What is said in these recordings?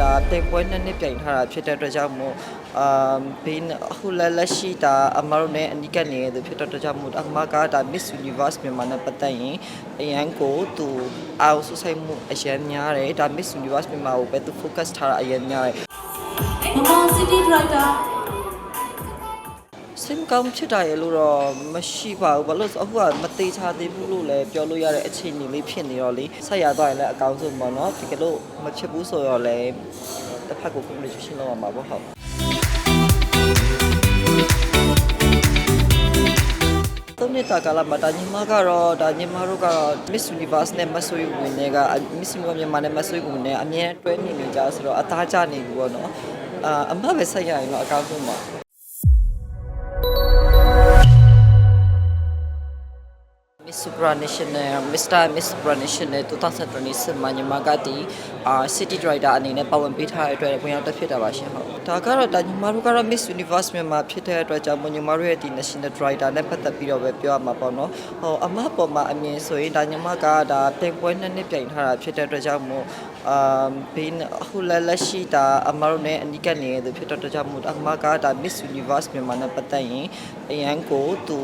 ဒါတင်ပွဲနှစ်နှစ်ပြိုင်ထားတာဖြစ်တဲ့အတွက်ကြောင့်မို့အာဘင်းအခုလက်လက်ရှိဒါအမတို့နဲ့အနိကနေသူဖြစ်တဲ့အတွက်ကြောင့်မို့အမကဒါ Miss Universe မြန်မာနဲ့ပတ်သက်ရင်အရန်ကိုသူအောင်ဆဆိုင်မှုအရန်များတယ်ဒါ Miss Universe မြန်မာကိုပဲသူ focus ထားတာအရန်များတယ် Mama City Director စင်ကောင်းဖြစ်တာရဲ့လို့တော့မရှိပါဘူးဘာလို့လဲဆိုအခုကမသေးချာသေးဘူးလို့လည်းပြောလို့ရတဲ့အခြေအနေလေးဖြစ်နေတော့လေဆက်ရသွားရင်လည်းအကောင်းဆုံးပေါ့နော်ဒီကလို့မဖြစ်ဘူးဆိုတော့လည်းတစ်ဖက်ကို communication လုပ်ရမှာပေါ့ဟုတ်သုံးနှစ်တာကာလမှာဒါညီမကတော့ဒါညီမတို့ကတော့ Miss Universe နဲ့မဆွေးဝင်တွေက Miss Universe မြန်မာနဲ့မဆွေးဝင်နေအမြဲတွဲနေနေကြဆိုတော့အသားကျနေဘူးပေါ့နော်အာအမပဲဆက်ရရင်တော့အကောင်းဆုံးပါ Miss Supranational Mr. Miss Supranational 2027မှာညီမကဒီအာ City Director အနေနဲ့ပါဝင်ပေးထားတဲ့အတွက်ဝင်ရောက်တက်ဖြစ်တာပါရှင်ဟုတ်ဒါကတော့ဒါညီမတို့ကတော့ Miss Universe မြန်မာဖြစ်တဲ့အတွက်ကြောင့်မို့ညီမတို့ရဲ့ဒီ National Director နဲ့ပတ်သက်ပြီးတော့ပဲပြောရမှာပေါ့နော်ဟိုအမပေါ်မှာအမြင်ဆိုရင်ဒါညီမကဒါတင်ပွဲနှစ်နှစ်ပြိုင်ထားတာဖြစ်တဲ့အတွက်ကြောင့်မို့အာဘင်းအခုလက်လက်ရှိဒါအမတို့နဲ့အနိကနေသူဖြစ်တဲ့အတွက်ကြောင့်မို့အမကဒါ Miss Universe မြန်မာနဲ့ပတ်သက်ရင်အရန်ကိုသူ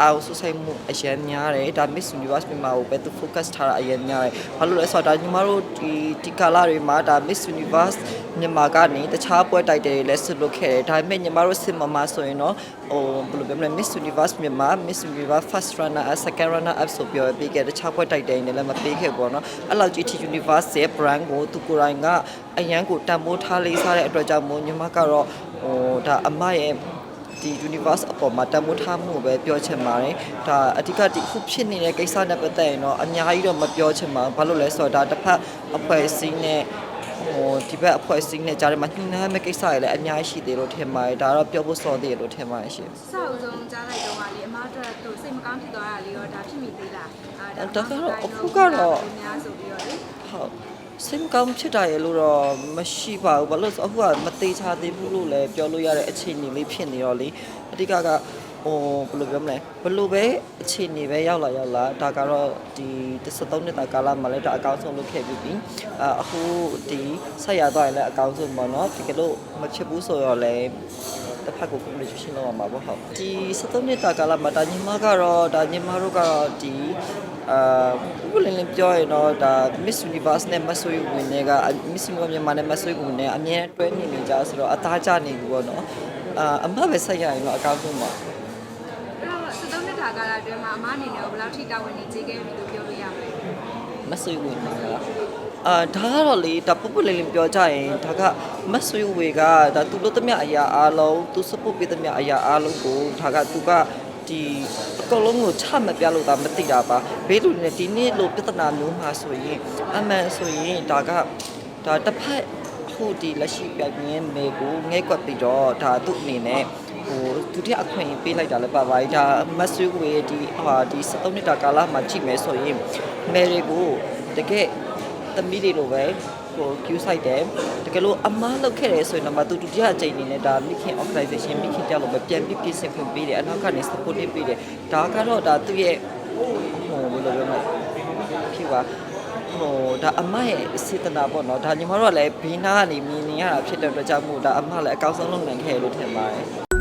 အောင်ဆဆိုင်မှုအရန်များတယ်ဒါ Miss Universe မြန်မာကိုပဲသူ focus ထားတာအရန်များတယ်ဘာလို့လဲဆိုတော့ဒါညီမတို့ဒီဒီကာလတွေမှာဒါ Miss Universe မြန်မာကနေတခြားပွဲတိုက်တယ်တွေလည်းဆွလုပ်ခဲ့တယ်ဒါပေမဲ့ညီမတို့စစ်မမဆိုရင်တော့ဟိုဘယ်လိုပြောမလဲ Miss Universe မြန်မာ Miss Universe first runner up second runner up ဆိုပြောပြီးခဲ့တခြားပွဲတိုက်တယ်တွေလည်းမပေးခဲ့ဘူးပေါ့နော်အဲ့လောက် GT Universe ရဲ့ brand ကိုသူကိုယ်တိုင်ကအရန်ကိုတန်ဖိုးထားလေးစားတဲ့အတွက်ကြောင့်မို့ညီမကတော့ဟိုဒါအမရဲ့ ဒီ universe အပေါ်မှာတန်မိုးထားမှုကိုပဲပြောချင်ပါတယ်။ဒါအဓိကဒီအခုဖြစ်နေတဲ့ကိစ္စနဲ့ပတ်သက်ရင်တော့အများကြီးတော့မပြောချင်ပါဘူး။ဘာလို့လဲဆိုတော့ဒါတစ်ဖက်အဖွဲ့အစည်းနဲ့ဟိုဒီဘက်အဖွဲ့အစည်းနဲ့ကြားထဲမှာညှိနှိုင်းမယ့်ကိစ္စတွေလည်းအများကြီးရှိသေးလို့ထင်ပါတယ်။ဒါတော့ပြောဖို့စောသေးတယ်လို့ထင်ပါတယ်ရှင်စအုပ်ဆုံးကြားလိုက်တော့ကလေအမအတွက်သူစိတ်မကောင်းဖြစ်သွားတာလေးရောဒါဖြစ်မိသေးလားအာဒါကတော့အခုကတော့အများဆိုပြီးတော့လေ။ဟုတ် စင်ကောင်းဖြစ်တာရဲ့လို့တော့မရှိပါဘူး။ဘာလို့လဲဆိုတော့အခုကမသေးချာသေးဘူးလို့လည်းပြောလို့ရတဲ့အခြေအနေလေးဖြစ်နေတော့လေအဓိကကဟိုဘယ်လိုပြောမလဲဘယ်လိုပဲအခြေအနေပဲရောက်လာရောက်လာဒါကတော့ဒီ13နှစ်တာကာလမှာလည်းဒါအကောင်းဆုံးလုပ်ခဲ့ပြီးပြီအာအခုဒီဆက်ရသွားရင်လည်းအကောင်းဆုံးပေါ့နော်ဒီကလို့မဖြစ်ဘူးဆိုတော့လည်း တစ်ဖက်ကို communication လုပ်ရမှာပေါ့ဟုတ်ဒီ13နှစ်တာကာလမှာဒါညီမကတော့ဒါညီမတို့ကတော့ဒီအာဘယ်လိုလဲပြောရင်တော့ဒါ Miss Universe နဲ့မဆွေးဝင်တွေက Miss Universe မြန်မာနဲ့မဆွေးဝင်နေအမြဲတွဲနေနေကြဆိုတော့အသားကျနေဘူးပေါ့နော်အာအမပဲဆက်ရရင်တော့အကောင်းဆုံးပါအဲ့တော့စတုံးနှစ်တာကာလအတွင်းမှာအမအနေနဲ့ဘယ်လောက်ထိတာဝန်နေကြေခဲ့ပြီလို့ပြောလို့ရမလဲမဆွေးဝင်နေတာ အာဒါကတော့လေဒါပုပ်ပုလေးလေးပြောကြရင်ဒါကမဆွေးဝေကဒါသူလို့သမျှအရာအားလုံးသူ support ပေးသမျှအရာအားလုံးကိုဒါကသူကဒီအကုန်လုံးကိုချမပြလို့ဒါမသိတာပါဘေးလူနဲ့ဒီနေ့လိုပြဿနာမျိုးမှာဆိုရင်အမှန်ဆိုရင်ဒါကဒါတစ်ဖက်ဟိုဒီလက်ရှိပြပြင်းမေကိုငဲကွက်ပြီးတော့ဒါသူ့အနေနဲ့ဟိုဒုတိယအခွင့်အရေးပေးလိုက်တာလည်းပါပါဒါမဆွေးဝေဒီဟာဒီ73နှစ်တာကာလမှာကြည့်မယ်ဆိုရင်မယ်တွေကိုတကယ် သမီးတွေလိုပဲဟို queue site တယ်တကယ်လို့အမားလောက်ခဲ့တယ်ဆိုရင်တော့မသူဒုတိယအကြိမ်အနေနဲ့ဒါမိခင် organization မိခင်ကြောက်လို့ပဲပြန်ပြီးပြင်ဆင်ခွင့်ပေးတယ်အနောက်ကနေ support ပေးတယ်ဒါကတော့ဒါသူ့ရဲ့ဟိုဘယ်လိုပြောမလဲဖြစ်ပါဟိုဒါအမရဲ့စေတနာပေါ့နော်ဒါညီမတို့ကလည်းဘေးနားကနေမြင်နေရတာဖြစ်တဲ့အတွက်ကြောင့်မို့ဒါအမလည်းအကောင်းဆုံးလုပ်နိုင်ခဲ့လို့ထင်ပါတယ်